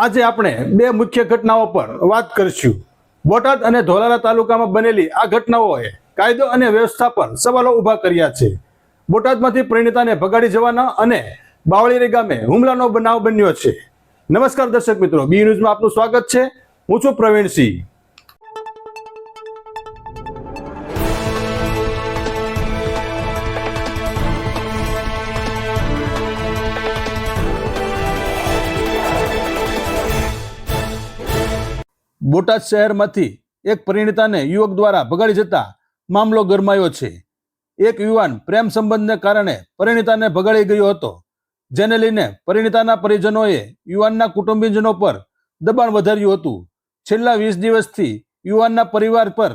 આજે આપણે બે મુખ્ય ઘટનાઓ પર વાત કરીશું. બોટાદ અને ધોલારા તાલુકામાં બનેલી આ ઘટનાઓએ કાયદો અને વ્યવસ્થા પર સવાલો ઊભા કર્યા છે. બોટાદમાંથી પરિણીતાને ભગાડી જવાના અને બાવળીરી ગામે હુમલાનો બનાવ બન્યો છે. નમસ્કાર દર્શક મિત્રો, બી ન્યૂઝમાં આપનું સ્વાગત છે. હું છું પ્રવીણસિંહ. બોટાદ શહેરમાંથી એક પરિણીતાને યુવક દ્વારા ભગાડી જતા મામલો ગરમાયો છે. એક યુવાન પ્રેમ સંબંધને કારણે પરિણીતાને ભગાડી ગયો હતો, જેને લઈને પરિણીતાના પરિજનોએ યુવાનના કુટુંબીજનો પર દબાણ વધાર્યું હતું. છેલ્લા વીસ દિવસથી યુવાનના પરિવાર પર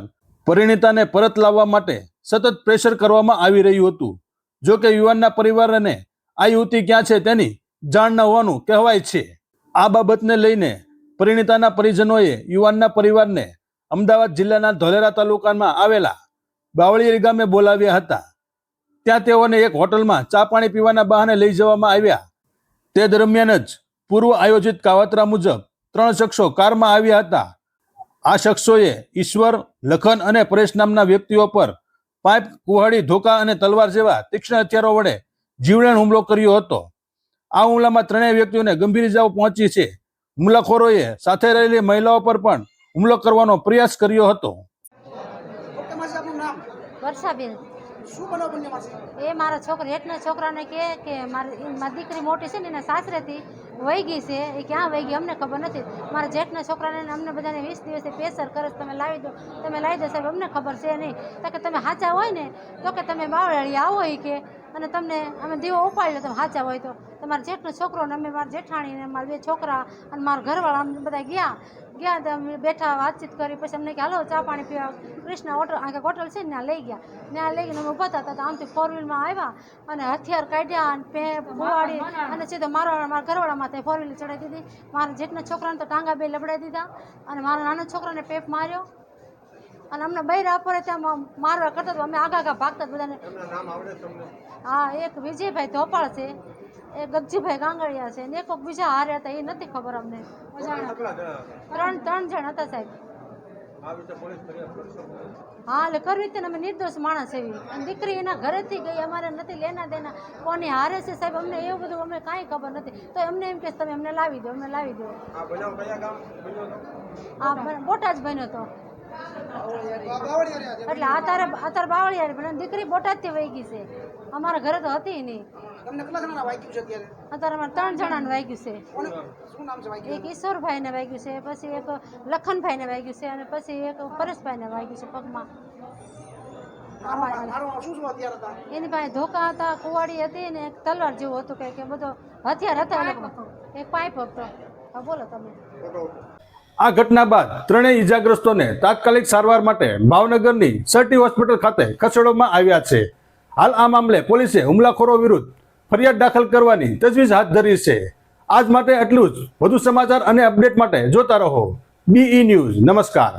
પરિણીતાને પરત લાવવા માટે સતત પ્રેશર કરવામાં આવી રહ્યું હતું. જો કે યુવાનના પરિવારને આ યુવતી ક્યાં છે તેની જાણ ન હોવાનું કહેવાય છે. આ બાબતને લઈને પરિણીતાના પરિજનોએ યુવાનના પરિવારને અમદાવાદ જિલ્લાના ધોલેરા તાલુકામાં આવેલા બાવળીયરી ગામે બોલાવ્યા હતા. ત્યાં તેઓને એક હોટલમાં ચા પાણી પીવાના બહાને લઈ જવામાં આવ્યા. તે દરમિયાન જ પૂર્વ આયોજિત કાવતરા મુજબ ત્રણ શખ્સો કારમાં આવ્યા હતા. આ શખ્સોએ ઈશ્વર, લખન અને પરેશ નામના વ્યક્તિઓ પર પાઇપ કુહાડી, ધોકા અને તલવાર જેવા તીક્ષ્ણ હથિયારો વડે જીવલેણ હુમલો કર્યો હતો. આ હુમલામાં ત્રણેય વ્યક્તિઓને ગંભીર ઇજાઓ પહોંચી છે. હુમલાખોરોએ સાથે રહેલી મહિલાઓ પર પણ હુમલો કરવાનો પ્રયાસ કર્યો હતો. ઓકે માસી નામ? વર્ષાબેન. શું બનાવ બન્યો એ મારા છોકરા હેઠના છોકરાને કહે કે મારી મારી દીકરી મોટી છે ને એના સાસરેથી વહી ગઈ છે. એ ક્યાં વહી ગઈ અમને ખબર નથી. મારા જેઠના છોકરાને અમને બધાને વીસ દિવસે પ્રેશર કરે તમે લાવી દો તમે લાવી દો સાહેબ અમને ખબર છે નહીં. તો કે તમે સાચા હોય ને તો કે તમે બાવળાળી આવો એ કે અને તમને અમે દીવો ઉપાડી લો તમે સાચા હોય તો. તમારા જેઠનો છોકરો ને અમે મારા જેઠાણી ને મારા બે છોકરા અને મારા ઘરવાળા અમે બધા ગયા. ગયા તો અમે બેઠા વાતચીત કરી પછી અમને કે હાલો ચા પાણી પીવા કૃષ્ણ હોટલ આ હોટલ છે ને ત્યાં લઈ ગયા. ત્યાં લઈ ગઈને અમે ઊભા હતા તો આમથી ફોર વ્હીલમાં આવ્યા અને હથિયાર કાઢ્યા અને પે ભુવાડી અને સીધો મારવા મારા ઘરવાળા માથે ફોર વ્હીલ ચડાવી દીધી. મારા જેઠના છોકરાને તો ટાંગા બે લબડાવી દીધા અને મારા નાના છોકરાને પેપ માર્યો. અને અમને બૈરા પર ત્યાં મારવા કરતા અમે આગા આગા ભાગતા બધાને. હા એક વિજયભાઈ ધોપાળ છે એ ગગજીભાઈ ગાંગડિયા છે ને કોઈક બીજા હારે હતા એ નથી ખબર અમને. ત્રણ ત્રણ જણ હતા સાહેબ. હા એટલે કરવી તેને અમે નિર્દોષ માણસ એવી. અને દીકરી એના ઘરેથી ગઈ અમારે નથી લેના દેના. કોની હારે છે સાહેબ અમને એવું બધું અમને કાંઈ ખબર નથી. તો એમને એમ કે તમે અમને લાવી દો અમને લાવી દો. હા બોટાજ બન્યો હતો એટલે આ તારે આ તારે બાવળિયારી પણ દીકરી બોટાદથી વહી ગઈ છે. અમારા ઘરે તો હતી નહીં. તમને કેટલા જણા વાગ્યું છે અત્યારે? અત્યારે અમારે ત્રણ જણાને વાગ્યું છે. શું નામ છે વાગ્યું? એક ઈશ્વરભાઈને વાગ્યું છે પછી એક લખનભાઈને વાગ્યું છે અને પછી એક પરેશભાઈને વાગ્યું છે પગમાં. એની પાસે ધોકા હતા કુવાડી હતી ને એક તલવાર જેવું હતું કંઈક બધો હથિયાર હતા એ લોકો એક પાઇપ હતો. હા બોલો તમે. આ ઘટના બાદ ત્રણેય ઈજાગ્રસ્તોને તાત્કાલિક સારવાર માટે ભાવનગરની સર્ટી હોસ્પિટલ ખાતે ખસેડવામાં આવ્યા છે. હાલ આ મામલે પોલીસે હુમલાખોરો વિરુદ્ધ ફરિયાદ દાખલ કરવાની તજવીજ હાથ ધરી છે. આજ માટે એટલું જ. વધુ સમાચાર અને અપડેટ માટે જોતા રહો. બીઈ ન્યૂઝ નમસ્કાર.